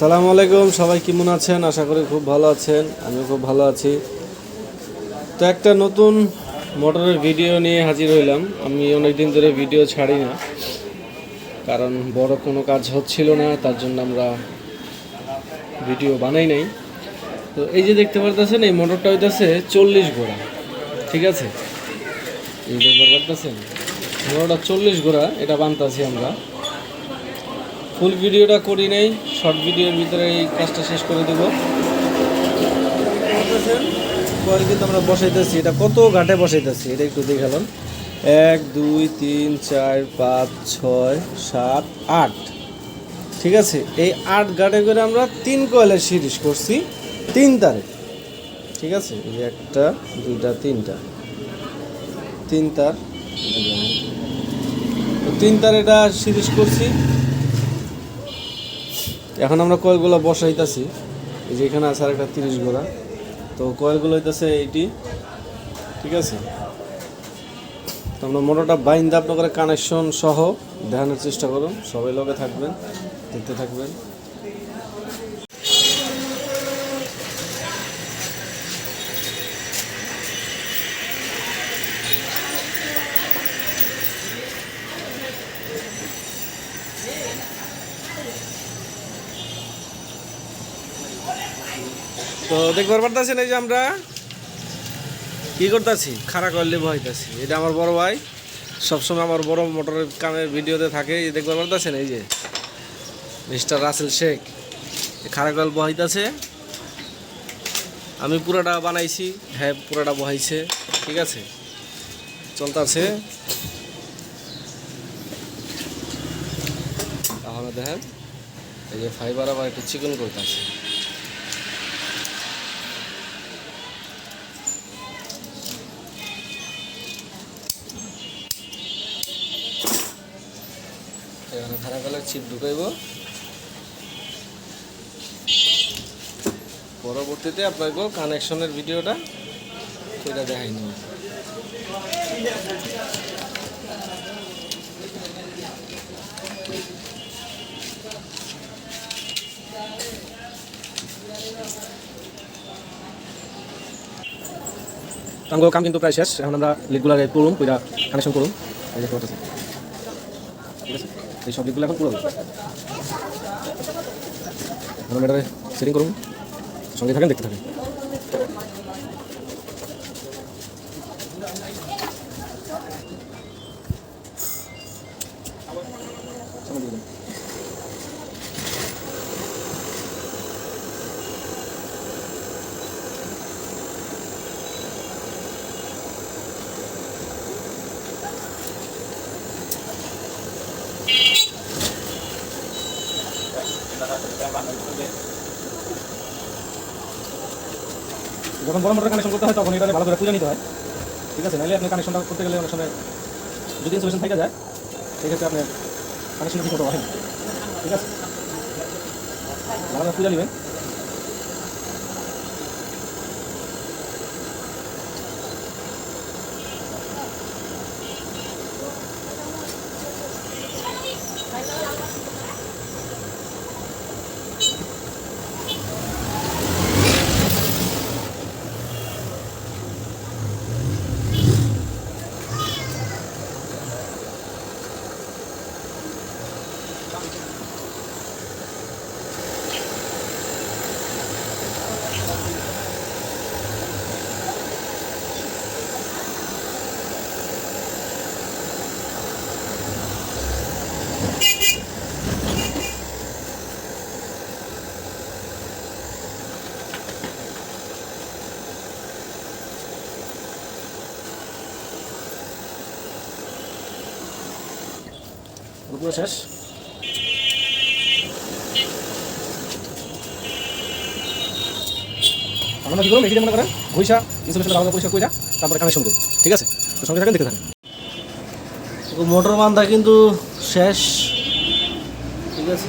সালামু আলাইকুম, সবাই কেমন আছেন? আশা করি খুব ভালো আছেন, আমিও খুব ভালো আছি। তো একটা নতুন মোটরের ভিডিও নিয়ে হাজির হইলাম। আমি অনেক দিন ধরে ভিডিও ছাড়ি না, কারণ বড় কোনো কাজ হচ্ছিল না, তার জন্য আমরা ভিডিও বানাই নাই। তো এই যে দেখতে পারতেছেন, এই মোটরটা হইতেছে চল্লিশ ঘোড়া, ঠিক আছে? এই দেখতে পারতেছেন মোটরটা চল্লিশ ঘোড়া, এটা বানতাছি আমরা। ফুল ভিডিওটা করি নাই, শর্ট ভিডিওর ভিতরে এই কাজটা শেষ করে দেব। কিন্তু আমরা বসাইতেছি। এটা কত ঘাটে বসাইতেছি? এটা একটু দেখালাম এক, দুই, তিন, চার, পাঁচ, ছয়, সাত, আট। ঠিক আছে? এই আট ঘাটে করে আমরা তিন কয়েলের সিরিজ করছি। তিন তারে। ঠিক আছে? এই একটা, দুইটা, তিনটা। তিন তার। তিন তার এটা সিরিজ করছি। এখন আমরা কয়েলগুলো বসাইতেছি। এই যে এখানে আছে আর একটা তিরিশ গোড়া। তো কয়েলগুলো হইতেছে এইটি, ঠিক আছে? তো আমরা মোটরটা বাইন্দা আপনার কানেকশন সহ দেখানোর চেষ্টা করুন। সবাই লগে থাকবেন, দেখতে থাকবেন। তো দেখবার পারতেছেন এই যে আমরা কি করতেছি? খাড়া করলে ভয়তাছি এটা আমার বড় ভাই। সবসময় আমার বড় মোটরের কামের ভিডিওতে থাকে। এই দেখবার পারতেছেন এই যে মিস্টার রাসেল শেখ। খাড়া কল বহাইতেছে আমি পুরাটা বানাইছি। হ্যাঁ পুরাটা বহাইছে ঠিক আছে? চলতেছে। তাহলে দেখেন, এই যে ফাইবার আবার একটু চিকন করতেছে। এখানে খারাপ কালার চিপ ঢুকাইব। পরবর্তীতে আপনাকে কানেকশনের ভিডিওটা সেটা দেখাই নেব। টাঙ্গো কাম কিন্তু প্রায় শেষ। এখন আমরা লিডগুলো করুন কইরা কানেকশন করুন। ঠিক আছে? এই সবজিগুলো এখন পুরো এটারে সেটিং করুন। সঙ্গে থাকেন দেখতে থাকেন। Thank দিয়ে যখন বড় মোটর কানেকশন করতে হয়, তখন এটা ভালো করে খুঁজে নিতে হয়। ঠিক আছে, নাহলে আপনি কানেকশনটা করতে গেলে অনেক সময় যদি সলিউশন থেকে যায়, সেক্ষেত্রে আপনার কানেকশন ঠিক হয় ঠিক আছে? ভালো করে পুজো নেবেন। পুরো শেষ। আমরা কি করব এটি মনে করেন ভুইসা ইনসুলেশন ভালো পয়সা যা, তারপরে কানেকশন করব ঠিক আছে? তো সঙ্গে থাকেন, দেখতে থাকেন। মোটর বান্ধা কিন্তু শেষ, ঠিক আছে?